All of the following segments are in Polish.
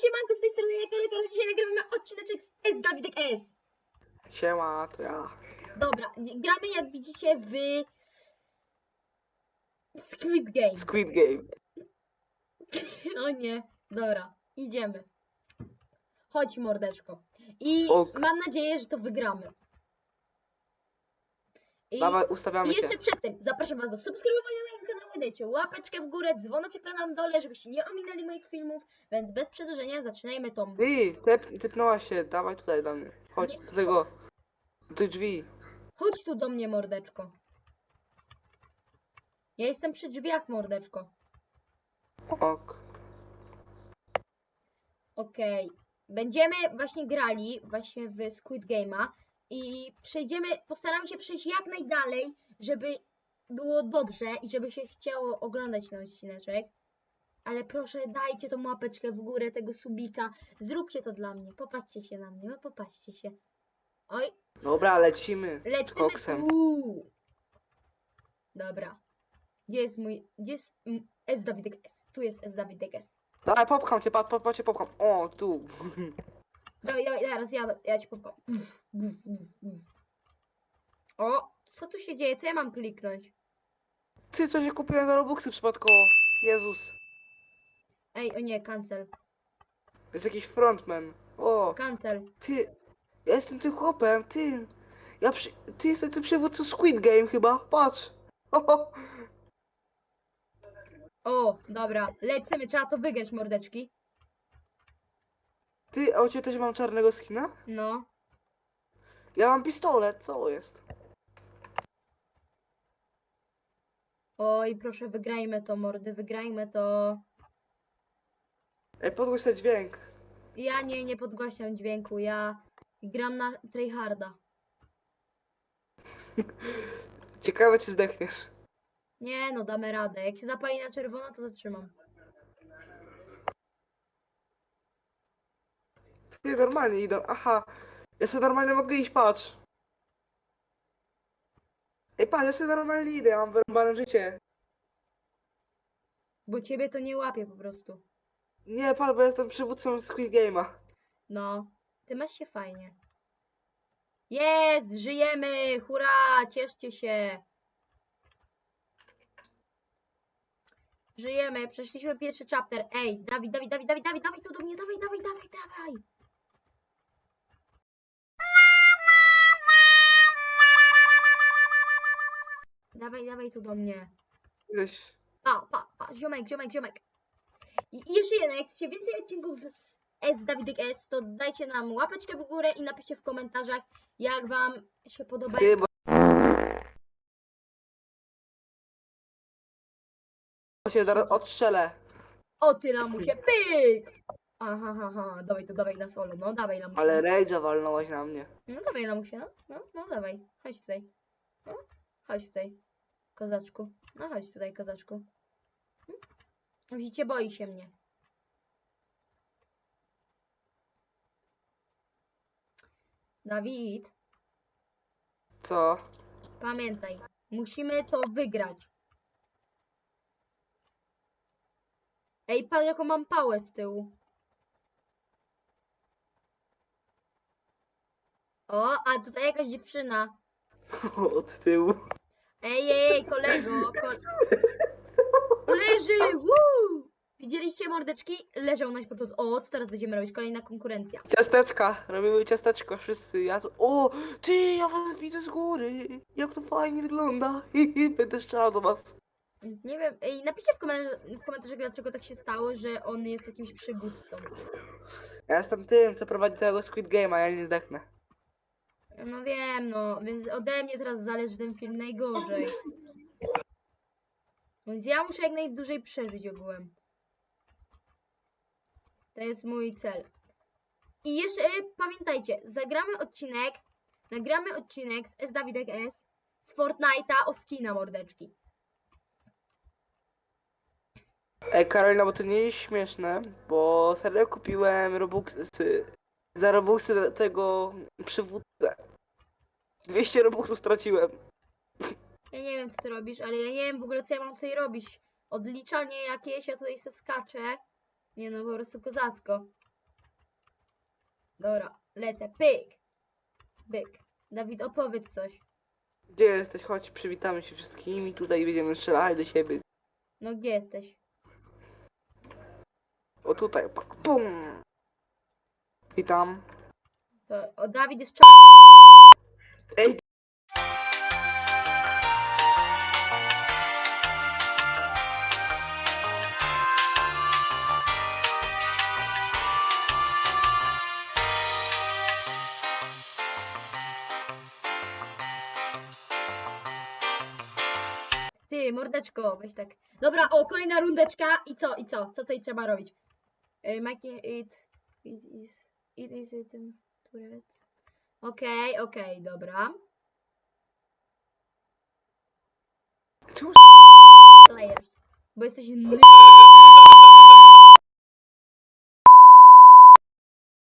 siemanko, z tej strony ja Koro. Dzisiaj nagrywamy odcineczek z S Dawidek S. Siema, to ja. Dobra, gramy jak widzicie w Squid Game. Squid Game. O nie, dobra, idziemy. Chodź mordeczko. I Ok. mam nadzieję, że to wygramy. I, Dawaj, I ustawiamy się. jeszcze przed tym zapraszam Was do subskrybowania mojego kanału, dajcie łapeczkę w górę, dzwoneczek na nam dole, żebyście nie ominęli moich filmów, więc bez przedłużenia zaczynajmy tą Ty, tep, typnęła się, dawaj tutaj do mnie. Chodź, Nie. do tego. Do tych drzwi. Chodź tu do mnie, mordeczko. Ja jestem przy drzwiach, mordeczko. Ok. Okej. Będziemy właśnie grali właśnie w Squid Game'a i przejdziemy, postaramy się przejść jak najdalej, żeby było dobrze i żeby się chciało oglądać ten odcineczek. Ale proszę, dajcie tą łapeczkę w górę, tego subika. Zróbcie to dla mnie. Popatrzcie się na mnie, no popatrzcie się. Oj, Dobra, lecimy. Lecimy koksem. Dobra. Gdzie jest mój. Gdzie jest S Dawidek S? Tu jest S Dawidek S. Dawaj, popcham cię, pat, pat, pat cię popcham. O, tu. Dawaj, dawaj, teraz ja, ja ci popcham. O, co tu się dzieje? Co ja mam kliknąć? Ty, co się kupiłem za Robuxy przypadkowo? Jezus. Ej, o nie, cancel. Jest jakiś frontman. O, Cancel. ty. Ja jestem tym chłopem, ty. Ja przy... Ty jesteś tym przywódcą Squid Game chyba. Patrz. Ho, O, dobra, lecimy, trzeba to wygrać, mordeczki. Ty, a u ciebie też mam czarnego skina? No. Ja mam pistolet, co jest? Oj, proszę, wygrajmy to, mordy, wygrajmy to. Ej, podgłoś ten dźwięk. Ja nie, nie podgłaśniam dźwięku, ja gram na tryharda. Ciekawe, czy zdechniesz. Nie, no damy radę. Jak się zapali na czerwono, to zatrzymam. Ty normalnie idą. Aha. Ja sobie normalnie mogę iść, patrz. Ej, patrz, ja sobie normalnie idę, ja mam wyrąbane życie. Bo ciebie to nie łapie po prostu. Nie, patrz, bo jestem przywódcą Squid Game'a. No, ty masz się fajnie. Jest, żyjemy, hurra, cieszcie się. Żyjemy, przeszliśmy pierwszy chapter. Ej, Dawid, Dawid, Dawid, Dawid, Dawid, Dawid, tu do mnie, dawaj, dawaj, dawaj, dawaj. Dawaj, dawaj tu do mnie. Jesteś... Pa, pa, pa, ziomek, ziomek, ziomek. I i jeszcze jedno, jak chcecie więcej odcinków z S Dawidek S, to dajcie nam łapeczkę w górę i napiszcie w komentarzach, jak wam się podoba. Bo się zaraz odstrzelę. O ty lamusie, pyk! Aha, ha, ha, dawaj to, dawaj na solo, no dawaj lamusie. Ale rage'a walnąłeś na mnie. No dawaj lamusie, no, no, no dawaj, chodź tutaj. No, chodź tutaj, kozaczku. No chodź tutaj, kozaczku. Hmm? Widzicie, boi się mnie. Dawid, Co? pamiętaj, musimy to wygrać. Ej, patrz jaką mam pałę z tyłu. O, a tutaj jakaś dziewczyna. Od tyłu. Ej, ej, ej, kolego. Ko Leży! Woo! Widzieliście mordeczki? Leżał na pod... O, co teraz będziemy robić? Kolejna konkurencja. Ciasteczka, robimy ciasteczko wszyscy. Ja tu. O! Ty, ja was widzę z góry! Jak to fajnie wygląda! Będę strzelał do was. Nie wiem, ej, napiszcie w, komentarz w komentarzach, dlaczego tak się stało, że on jest jakimś przywódcą. Ja jestem tym, co prowadzi całego Squid Game'a, ja nie zdechnę. No wiem, no, więc ode mnie teraz zależy ten film najgorzej. Więc ja muszę jak najdłużej przeżyć ogółem. To jest mój cel. I jeszcze e, pamiętajcie, zagramy odcinek, nagramy odcinek z S Dawidek S z Fortnite'a o skina mordeczki. Ej, Karolina, bo to nie jest śmieszne, bo serio kupiłem Robuxy, za Robuxy tego przywódcę. 200 Robuxów straciłem. Ja nie wiem co ty robisz, ale ja nie wiem w ogóle co ja mam tutaj robić. Odliczanie jakieś, ja tutaj se skaczę. Nie no, po prostu kozacko. Dobra, lecę. Pyk. Pyk. Dawid, opowiedz coś. Gdzie jesteś? Chodź, przywitamy się wszystkimi. Tutaj będziemy strzelali do siebie. No gdzie jesteś? O tutaj, pum! Witam. To, o, Dawid jest czarny. Ej, Ty, mordeczko, weź tak. Dobra, o, kolejna rundeczka i co, i co? Co tutaj trzeba robić? Y, Making it, it is, it is it, um, Tourette. Okej, okej, dobra. czemu Players. Bo jesteś nudny.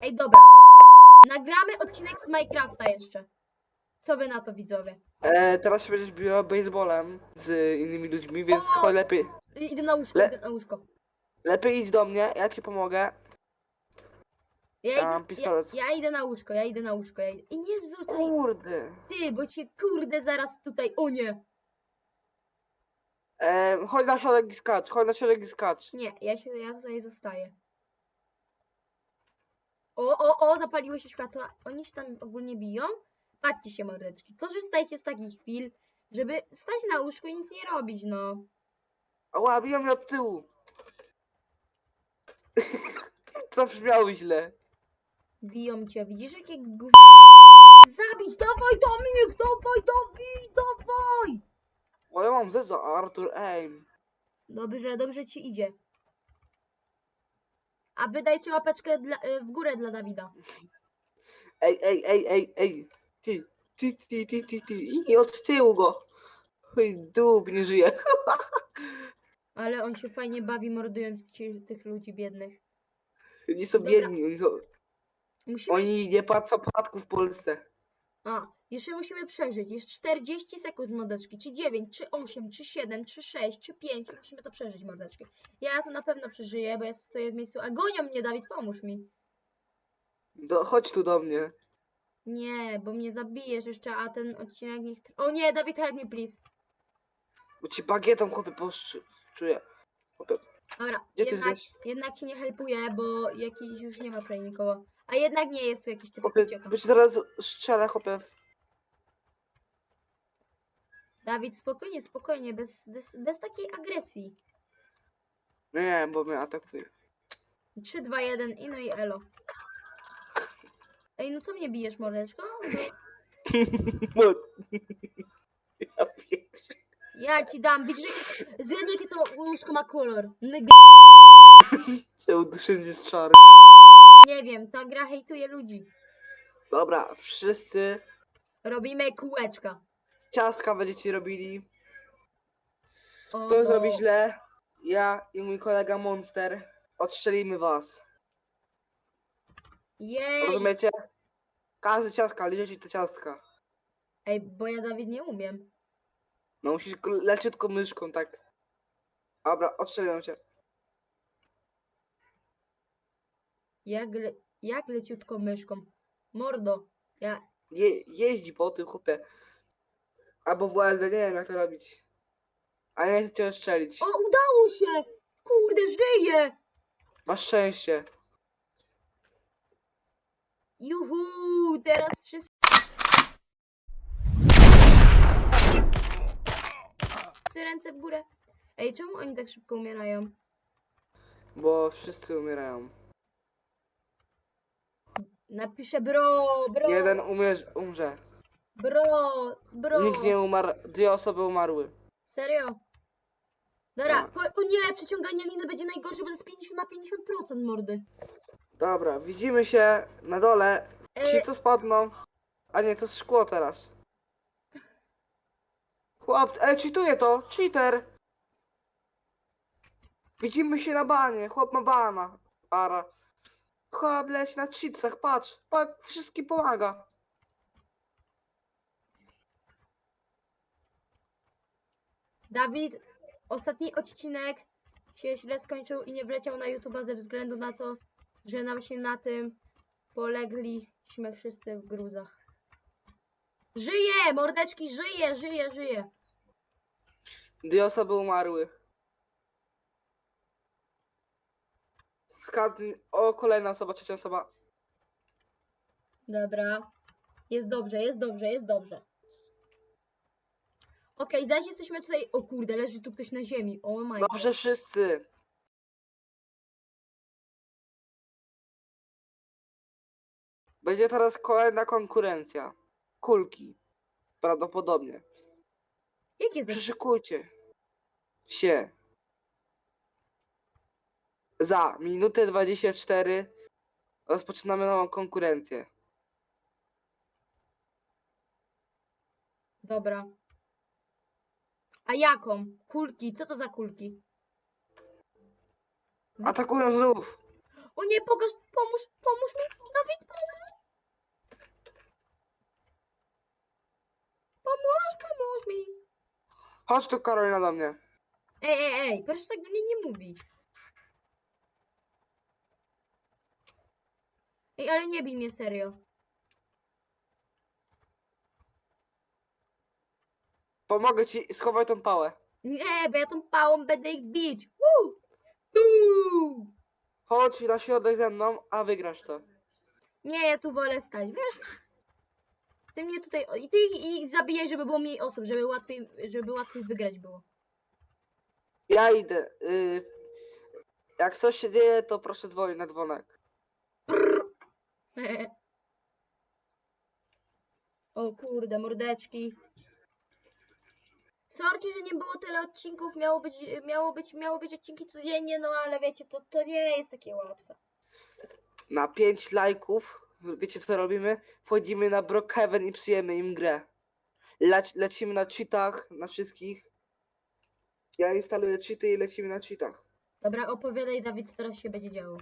Ej, dobra. Nagramy odcinek z Minecrafta jeszcze. Co wy na to, widzowie? E, teraz się będziesz biła baseballem z innymi ludźmi, więc O! chodź lepiej. I- Idę na łóżko, Le- idę na łóżko. Lepiej idź do mnie, ja ci pomogę. Ja mam idę, pistolet. ja, ja idę na łóżko, ja idę na łóżko. Ja idę. I nie zrzucaj Kurde. ty, bo cię kurde zaraz tutaj. O nie! E, chodź na środek i skacz, chodź na środek i skacz. Nie, ja się ja tutaj zostaję. O, o, o, zapaliły się światła. Oni się tam ogólnie biją. Patrzcie się, mordeczki. Korzystajcie z takich chwil, żeby stać na łóżku i nic nie robić, no. Ała, biją mnie od tyłu. to brzmiało źle. Biją cię. Widzisz, jakie gówno... Zabić! Dawaj, Dominik! Dawaj! Dawaj! O, ja mam zezo, Artur, aim. Dobrze, dobrze ci idzie. A wydajcie łapeczkę dla, y, w górę dla Dawida. Ej, ej, ej, ej, ej. Ty, ty, ty, ty, ty, ty. I od tyłu go. Oj, dup, nie żyje. Ale on się fajnie bawi mordując ci, tych ludzi biednych. Nie są Dobra. biedni, oni są... Musimy... Oni nie płacą podatków w Polsce. A, jeszcze musimy przeżyć. Jest 40 sekund, mordeczki. Czy 9, czy 8, czy 7, czy 6, czy 5. Musimy to przeżyć, mordeczki. Ja to na pewno przeżyję, bo ja stoję w miejscu. A gonią mnie, Dawid, pomóż mi. Do, chodź tu do mnie. Nie, bo mnie zabijesz jeszcze, a ten odcinek niech... tr- O nie, Dawid, help me, please. Bo ci bagietą chłopie czuję. Chłopie, Dobra, gdzie ty jednak, jesteś? jednak ci nie helpuję, bo jakiś już nie ma tutaj nikogo. A jednak nie jest tu jakiś typ Chłopie, bo ci zaraz strzelę, chłopie. Dawid, spokojnie, spokojnie, bez, bez, bez takiej agresji. No Nie, bo mnie atakuje. 3, 2, 1 i no i elo. Ej, no co mnie bijesz, mordeczko? No, Ja pierdolę. ja ci dam, widzisz, jakie- zgadnij jakie to łóżko ma kolor. Nyg- Czemu wszędzie jest czary? Nie wiem, ta gra hejtuje ludzi. Dobra, wszyscy Robimy kółeczka. ciastka będziecie robili. O, Kto no. zrobi źle, ja i mój kolega Monster odstrzelimy was. Jej! Rozumiecie? Każdy ciastka, liczycie te ciastka. Ej, bo ja Dawid nie umiem. No musisz go leciutko myszką, tak. Dobra, odstrzeliłem cię. Jak, le, jak leciutko myszką. Mordo, ja... Je, jeździ po tym, chłopie. Albo w WLD, nie wiem jak to robić. Ale nie chcę cię odstrzelić. O, udało się! Kurde, żyję! Masz szczęście. Juhu, teraz wszyscy... ręce w górę. Ej, czemu oni tak szybko umierają? Bo wszyscy umierają. Napiszę bro, bro, Jeden umierz, umrze. bro, bro. Nikt nie umarł, dwie osoby umarły. Serio? Dobra, Tak. po, o nie, przeciąganie liny będzie najgorsze, bo to jest 50 na 50% mordy. Dobra, widzimy się na dole. Ci E, co spadną. A nie, to jest szkło teraz. Chłop, ej, cheatuje to! Cheater! Widzimy się na banie, chłop ma bana. Para. Chłop leci na cheatsach, patrz. patrz wszystkim pomaga. Dawid, ostatni odcinek się źle skończył i nie wleciał na YouTube'a ze względu na to, że nam się na tym Polegliśmy wszyscy w gruzach. Żyje! Mordeczki, żyje, żyje, żyje. Dwie osoby umarły. O, kolejna osoba, trzecia osoba. Dobra. Jest dobrze, jest dobrze, jest dobrze. Okej, zaś jesteśmy tutaj. O kurde, leży tu ktoś na ziemi. O my god. Dobrze wszyscy. Będzie teraz kolejna konkurencja. Kulki. Prawdopodobnie. Jakie za... Przyszykujcie się. Za minutę 24 rozpoczynamy nową konkurencję. Dobra. A jaką? Kulki, co to za kulki? Atakują znów. O nie, pokaż, pomóż, pomóż mi, Dawid, pomóż. Pomóż, pomóż mi. Chodź tu Karolina do mnie. Ej, ej, ej, proszę tak do mnie nie mówić. Ej, ale nie bij mnie serio. Pomogę ci, schowaj tą pałę. Nie, bo ja tą pałą będę ich bić. Woo! Chodź na środek ze mną, a wygrasz to. Nie, ja tu wolę stać, wiesz? Ty mnie tutaj, i ty ich, ich zabijaj, żeby było mniej osób, żeby łatwiej, żeby łatwiej wygrać było. Ja idę. Y... Jak coś się dzieje, to proszę dzwonić na dzwonek. O kurde, mordeczki. Sorki, że nie było tyle odcinków, miało być, miało być, miało być odcinki codziennie, no ale wiecie, to, to nie jest takie łatwe. Na 5 lajków, wiecie co robimy? Wchodzimy na Brookhaven i przyjemy im grę. Lec lecimy na cheatach, na wszystkich. Ja instaluję cheaty i lecimy na cheatach. Dobra, opowiadaj Dawid, co teraz się będzie działo.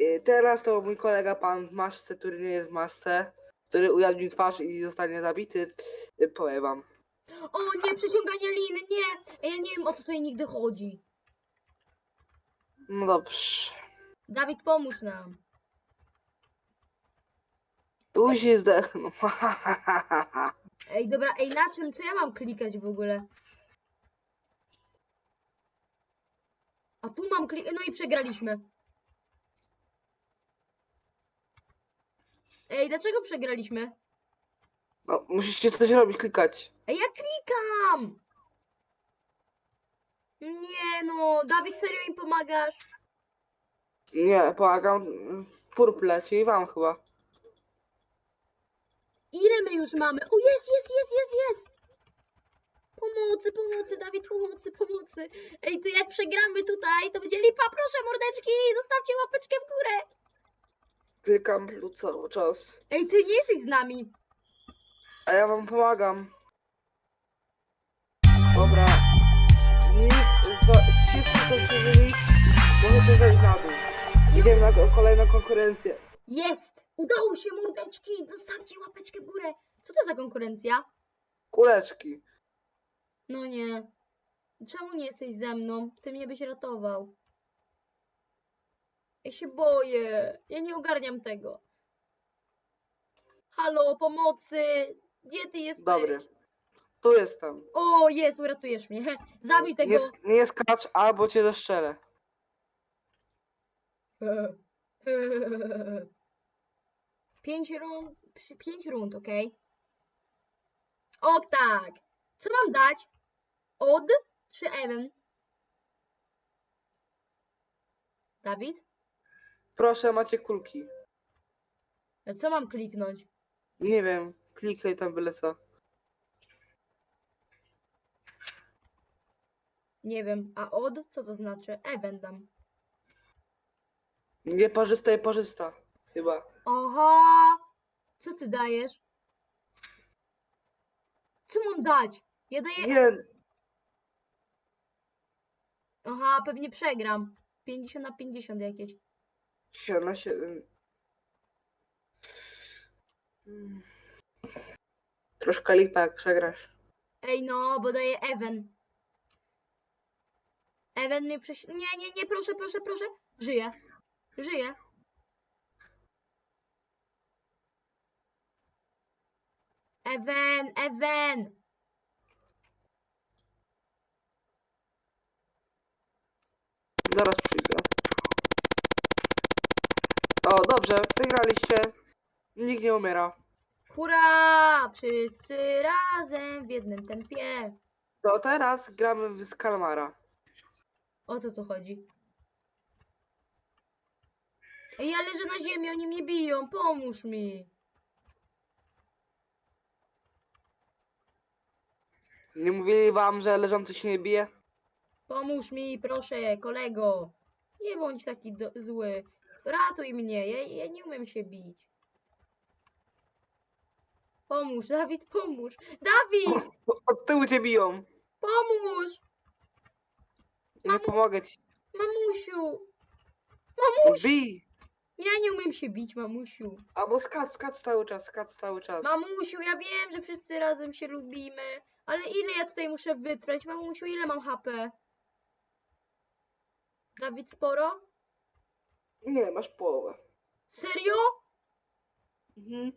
Y, Teraz to mój kolega pan w masce, który nie jest w masce, który ujawnił twarz i zostanie zabity, y, powiem wam. O nie, przeciąganie liny, nie! Ja nie wiem, o co tutaj nigdy chodzi. No dobrze. Dawid, pomóż nam. Tu się zdechnął. Ej, dobra, ej, na czym, co ja mam klikać w ogóle? A tu mam klikać, no i przegraliśmy. Ej, dlaczego przegraliśmy? No, musicie coś robić, klikać. Ej, ja klikam! Nie no, Dawid, serio im pomagasz? Nie, pomagam purple, czyli wam chyba. Ile my już mamy? O, jest, jest, jest, jest, jest! Pomocy, pomocy, Dawid, pomocy, pomocy. Ej, to jak przegramy tutaj, to będzie lipa. Proszę, mordeczki, zostawcie łapeczkę w górę. Klikam blue cały czas. Ej, ty nie jesteś z nami. A ja wam pomagam. Dobra. Nikt z wa- wszyscy to przeżyli, możecie zejść na dół. Idziemy na ko- kolejną konkurencję. Jest! Udało się, mordeczki! Zostawcie łapeczkę w górę. Co to za konkurencja? Kuleczki. No nie. Czemu nie jesteś ze mną? Ty mnie byś ratował. Ja się boję. Ja nie ogarniam tego. Halo, pomocy! Gdzie ty jesteś? Dobry. Tu jestem. O, jest, uratujesz mnie. Zabij tego. Nie, sk- nie skacz, albo cię zeszczelę. Pięć rund, przy- pięć rund, okej? O tak. Co mam dać? Od czy Ewen? Dawid? Proszę, macie kulki. Co mam kliknąć? Nie wiem, klikaj tam byle co. Nie wiem. A od? Co to znaczy? Ewen dam. Nie parzysta i parzysta. Chyba. Oho! Co ty dajesz? Co mam dać? Ja daję... Nie, Aha, pewnie przegram. 50 na 50 jakieś. 7 na 7. Troszkę lipa, jak przegrasz. Ej no, bo daje Ewen. Ewen mnie prześ... Nie, nie, nie, proszę, proszę, proszę. Żyję. Żyję. Ewen, Ewen! Zaraz przyjdę. Wygraliście. Nikt nie umiera. Hurra! Wszyscy razem w jednym tempie. To teraz gramy w Skalmara. O co tu chodzi? Ej, ja leżę na ziemi, oni mnie biją, pomóż mi. Nie mówili wam, że leżący się nie bije? Pomóż mi, proszę, kolego. Nie bądź taki do- zły. Ratuj mnie, ja, ja nie umiem się bić. Pomóż, Dawid, pomóż. Dawid, Od tyłu cię biją. pomóż! Nie pomogę ci. Mamusiu! Mamusiu! Bij! Ja nie umiem się bić, mamusiu. Albo skacz, skacz cały czas, skacz cały czas. Mamusiu, ja wiem, że wszyscy razem się lubimy, ale ile ja tutaj muszę wytrwać? Mamusiu, ile mam HP? Dawid, sporo? Nie, masz połowę. Serio? Mhm.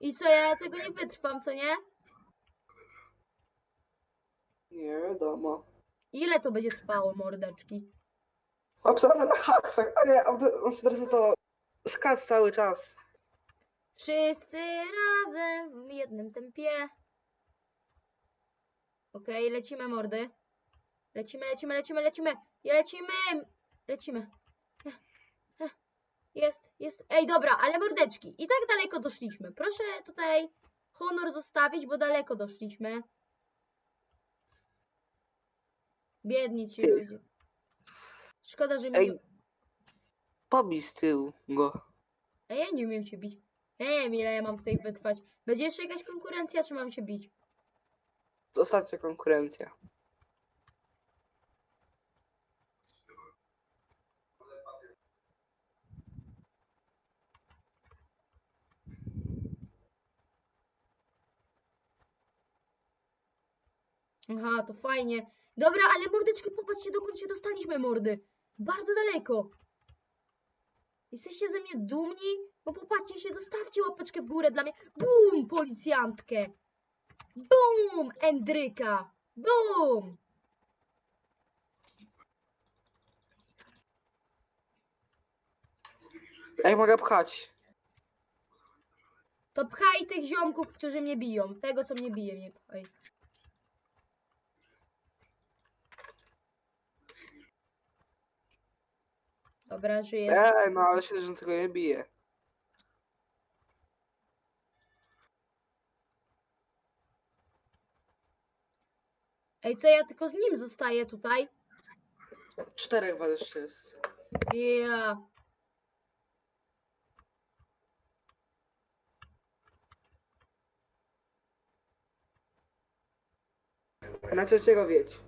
I co, ja tego nie wytrwam, co nie? Nie wiadomo. Ile to będzie trwało, mordeczki? Obserwuję na haksach, a nie, on się teraz to skacz cały czas. Wszyscy razem w jednym tempie. Okej, lecimy, mordy. Lecimy, lecimy, lecimy, lecimy. Ja lecimy! Lecimy. Jest, jest. Ej, dobra, ale mordeczki. I tak daleko doszliśmy. Proszę tutaj honor zostawić, bo daleko doszliśmy. Biedni ci Ty. ludzie. Szkoda, że mnie Ej. Pobij z tyłu go. A ja nie umiem się bić. Wiem, ile ja mam tutaj wytrwać. Będzie jeszcze jakaś konkurencja, czy mam się bić? To ostatnia konkurencja. Aha, to fajnie. Dobra, ale mordeczki, popatrzcie, dokąd się dostaliśmy, mordy. Bardzo daleko. Jesteście ze mnie dumni? No popatrzcie się, zostawcie łapeczkę w górę dla mnie. Bum, policjantkę. Bum, Endryka. Bum. Jak mogę pchać? To pchaj tych ziomków, którzy mnie biją. Tego, co mnie bije, nie pchaj. Dobra, żyję. Ej, no ale się, że tego nie bije. Ej, co ja tylko z nim zostaję tutaj? Czterech was jeszcze jest. Ja. Na trzeciego wiedź.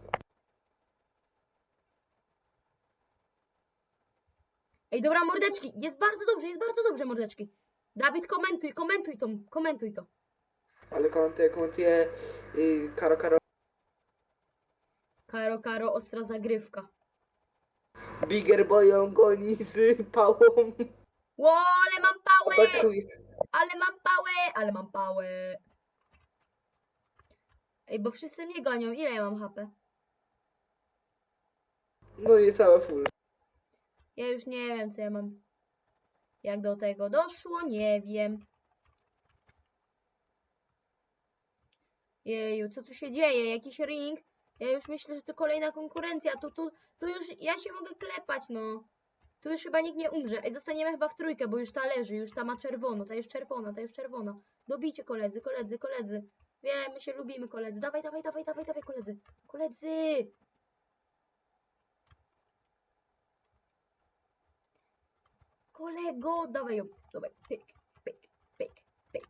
Ej, dobra, mordeczki, jest bardzo dobrze, jest bardzo dobrze, mordeczki. Dawid, komentuj, komentuj to, komentuj to. Ale komentuję, komentuję i karo karo. Karo, karo, ostra zagrywka. Bigger boją goni z pałą. Ło, ale mam pałę, Atakuje. ale mam pałę, ale mam pałę. Ej, bo wszyscy mnie gonią, ile ja mam HP? No i całe full. Ja już nie wiem, co ja mam. Jak do tego doszło, nie wiem. Jeju, co tu się dzieje? Jakiś ring? Ja już myślę, że to kolejna konkurencja. Tu, tu, tu już ja się mogę klepać, no. Tu już chyba nikt nie umrze. Ej, zostaniemy chyba w trójkę, bo już ta leży, już ta ma czerwono, ta jest czerwona, ta jest czerwona. Dobijcie koledzy, koledzy, koledzy. Wiem, my się lubimy, koledzy. Dawaj, dawaj, dawaj, dawaj, dawaj, koledzy. Koledzy! Kolego, dawaj ją, dawaj, pyk, pyk, pyk, pyk.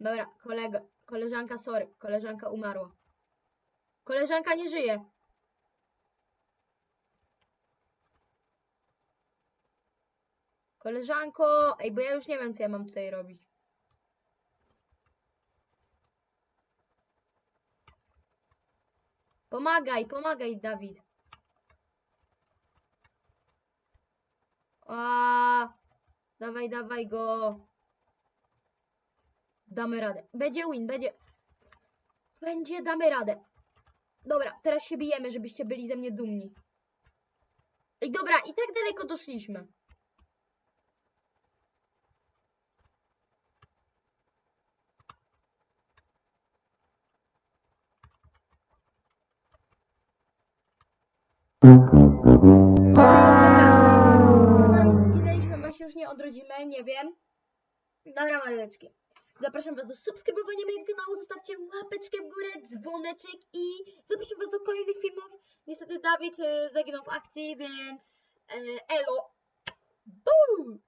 Dobra, kolega, koleżanka, sorry, koleżanka umarła. Koleżanka nie żyje. Koleżanko, ej, bo ja już nie wiem, co ja mam tutaj robić. Pomagaj, pomagaj, Dawid. A, dawaj, dawaj go. Damy radę. Będzie win, będzie. Będzie, damy radę. Dobra, teraz się bijemy, żebyście byli ze mnie dumni. I dobra, i tak daleko doszliśmy. Zginęliśmy, właśnie już nie odrodzimy, nie wiem. Dobra, maleczki. Zapraszam Was do subskrybowania mojego kanału, zostawcie łapeczkę w górę, dzwoneczek i zapraszam Was do kolejnych filmów. Niestety Dawid y, zaginął w akcji, więc y, elo. Buu!